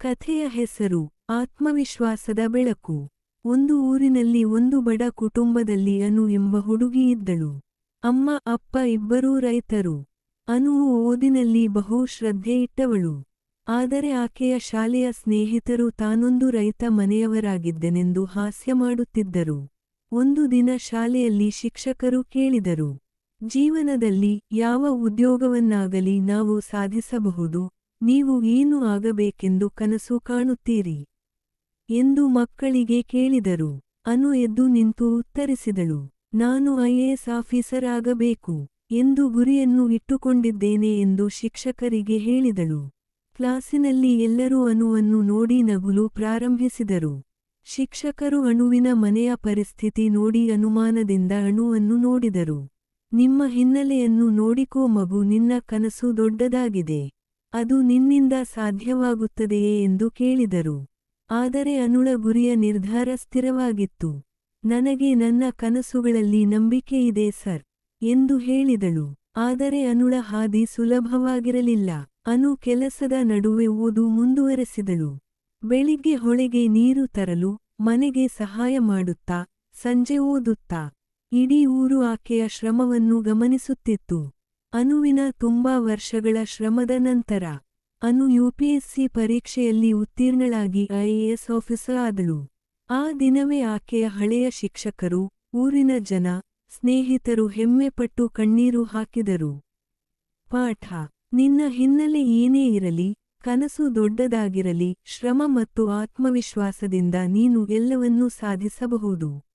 ಕಥೆಯ ಹೆಸರು, ಆತ್ಮವಿಶ್ವಾಸದ ಬೆಳಕು. ಒಂದು ಊರಿನಲ್ಲಿ ಒಂದು ಬಡ ಕುಟುಂಬದಲ್ಲಿ ಅನು ಎಂಬ ಹುಡುಗಿ ಇದ್ದಳು. ಅಮ್ಮ, ಅಪ್ಪ ಇಬ್ಬರೂ ರೈತರು. ಅನುವು ಓದಿನಲ್ಲಿ ಬಹು ಶ್ರದ್ಧೆ ಇಟ್ಟವಳು. ಆದರೆ ಆಕೆಯ ಶಾಲೆಯ ಸ್ನೇಹಿತರು ತಾನೊಂದು ರೈತ ಮನೆಯವರಾಗಿದ್ದನೆಂದು ಹಾಸ್ಯ ಮಾಡುತ್ತಿದ್ದರು. ಒಂದು ದಿನ ಶಾಲೆಯಲ್ಲಿ ಶಿಕ್ಷಕರು ಕೇಳಿದರು, ಜೀವನದಲ್ಲಿ ಯಾವ ಉದ್ಯೋಗವನ್ನಾಗಲಿ ನಾವು ಸಾಧಿಸಬಹುದು? ನೀವು ಏನು ಆಗಬೇಕೆಂದು ಕನಸು ಕಾಣುತ್ತೀರಿ? ಎಂದು ಮಕ್ಕಳಿಗೆ ಕೇಳಿದರು. ಅನು ಎದ್ದು ನಿಂತು ಉತ್ತರಿಸಿದಳು. ನಾನು ಐಎಎಸ್ ಆಫೀಸರ್ ಆಗಬೇಕು ಎಂದು ಗುರಿಯನ್ನು ಇಟ್ಟುಕೊಂಡಿದ್ದೇನೆ ಎಂದು ಶಿಕ್ಷಕರಿಗೆ ಹೇಳಿದಳು. ಕ್ಲಾಸಿನಲ್ಲಿ ಎಲ್ಲರೂ ಅನುವನ್ನು ನೋಡಿ ನಗುಲು ಪ್ರಾರಂಭಿಸಿದರು. ಶಿಕ್ಷಕರು ಅಣುವಿನ ಮನೆಯ ಪರಿಸ್ಥಿತಿ ನೋಡಿ ಅನುಮಾನದಿಂದ ಅಣುವನ್ನು ನೋಡಿದರು. ನಿಮ್ಮ ಹಿನ್ನೆಲೆಯನ್ನು ನೋಡಿಕೋ ಮಗು, ನಿನ್ನ ಕನಸು ದೊಡ್ಡದಾಗಿದೆ. ಅದು ನಿನ್ನಿಂದ ಸಾಧ್ಯವಾಗುತ್ತದೆಯೇ ಎಂದು ಕೇಳಿದರು. ಆದರೆ ಅನುಳ ಗುರಿಯ ನಿರ್ಧಾರ ಸ್ಥಿರವಾಗಿತ್ತು. ನನಗೆ ನನ್ನ ಕನಸುಗಳಲ್ಲಿ ನಂಬಿಕೆಯಿದೆ ಸರ್, ಎಂದು ಹೇಳಿದಳು. ಆದರೆ ಅನುಳ ಹಾದಿ ಸುಲಭವಾಗಿರಲಿಲ್ಲ. ಅನು ಕೆಲಸದ ನಡುವೆ ಓದು ಮುಂದುವರೆಸಿದಳು. ಬೆಳಿಗ್ಗೆ ಹೊಳೆಗೆ ನೀರು ತರಲು, ಮನೆಗೆ ಸಹಾಯ ಮಾಡುತ್ತಾ, ಸಂಜೆ ಓದುತ್ತಾ, ಇಡೀ ಊರು ಆಕೆಯ ಶ್ರಮವನ್ನು ಗಮನಿಸುತ್ತಿತ್ತು. ಅನುವಿನ ತುಂಬಾ ವರ್ಷಗಳ ಶ್ರಮದ ನಂತರ, ಅನು ಯುಪಿಎಸ್ಸಿ ಪರೀಕ್ಷೆಯಲ್ಲಿ ಉತ್ತೀರ್ಣಳಾಗಿ ಐಎಎಸ್ ಆಫೀಸರ್ ಆದಳು. ಆ ದಿನವೇ ಆಕೆಯ ಹಳೆಯ ಶಿಕ್ಷಕರು, ಊರಿನ ಜನ, ಸ್ನೇಹಿತರು ಹೆಮ್ಮೆಪಟ್ಟು ಕಣ್ಣೀರು ಹಾಕಿದರು. ಪಾಠ, ನಿನ್ನ ಹಿನ್ನೆಲೆ ಏನೇ ಇರಲಿ, ಕನಸು ದೊಡ್ಡದಾಗಿರಲಿ, ಶ್ರಮ ಮತ್ತು ಆತ್ಮವಿಶ್ವಾಸದಿಂದ ನೀನು ಎಲ್ಲವನ್ನೂ ಸಾಧಿಸಬಹುದು.